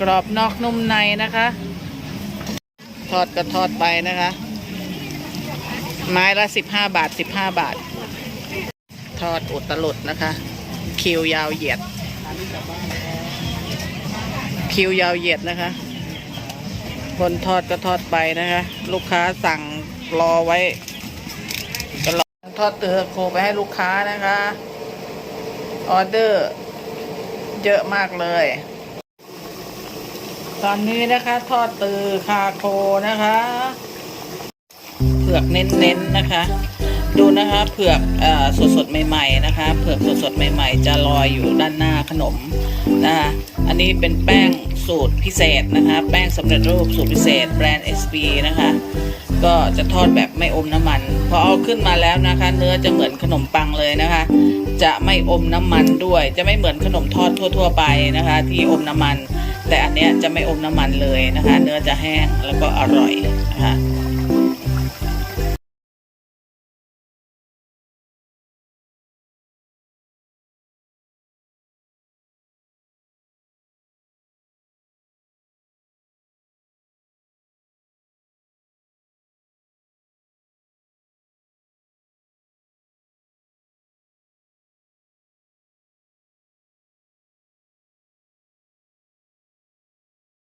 กรอบนอกนุ่มในนะคะ ทอดก็ทอดไปนะคะ ไม้ละสิบห้าบาทสิบห้าบาท ทอดอุตลุดนะคะ คิวยาวเหยียด คิวยาวเหยียดนะคะ คนทอดก็ทอดไปนะคะ ลูกค้าสั่งรอไว้ก็รอทอดเตือโคไปให้ลูกค้านะคะ ออเดอร์เยอะมากเลย ตอนนี้นะคะ ทอดตือคาโคนะคะเผือกเน้นๆนะคะ ดูนะคะเผือกสดสดๆใหม่ ๆ นะคะเผือกสดสดๆใหม่ ๆ จะลอยอยู่ด้านหน้าขนมนะคะอันนี้เป็นแป้งสูตรพิเศษนะคะ แป้งสำเร็จรูปสูตรพิเศษแบรนด์ SB นะคะ ก็จะทอดแบบไม่อมน้ำมันพอเอาขึ้นมาแล้วนะคะ เนื้อจะเหมือนขนมปังเลยนะคะ จะไม่อมน้ำมันด้วย จะไม่เหมือนขนมทอดทั่ว ๆ ไปนะคะ ที่อมน้ำมัน แต่อันเนี้ยจะไม่อมน้ำมันเลยนะคะ เนื้อจะแห้งแล้วก็อร่อยนะคะ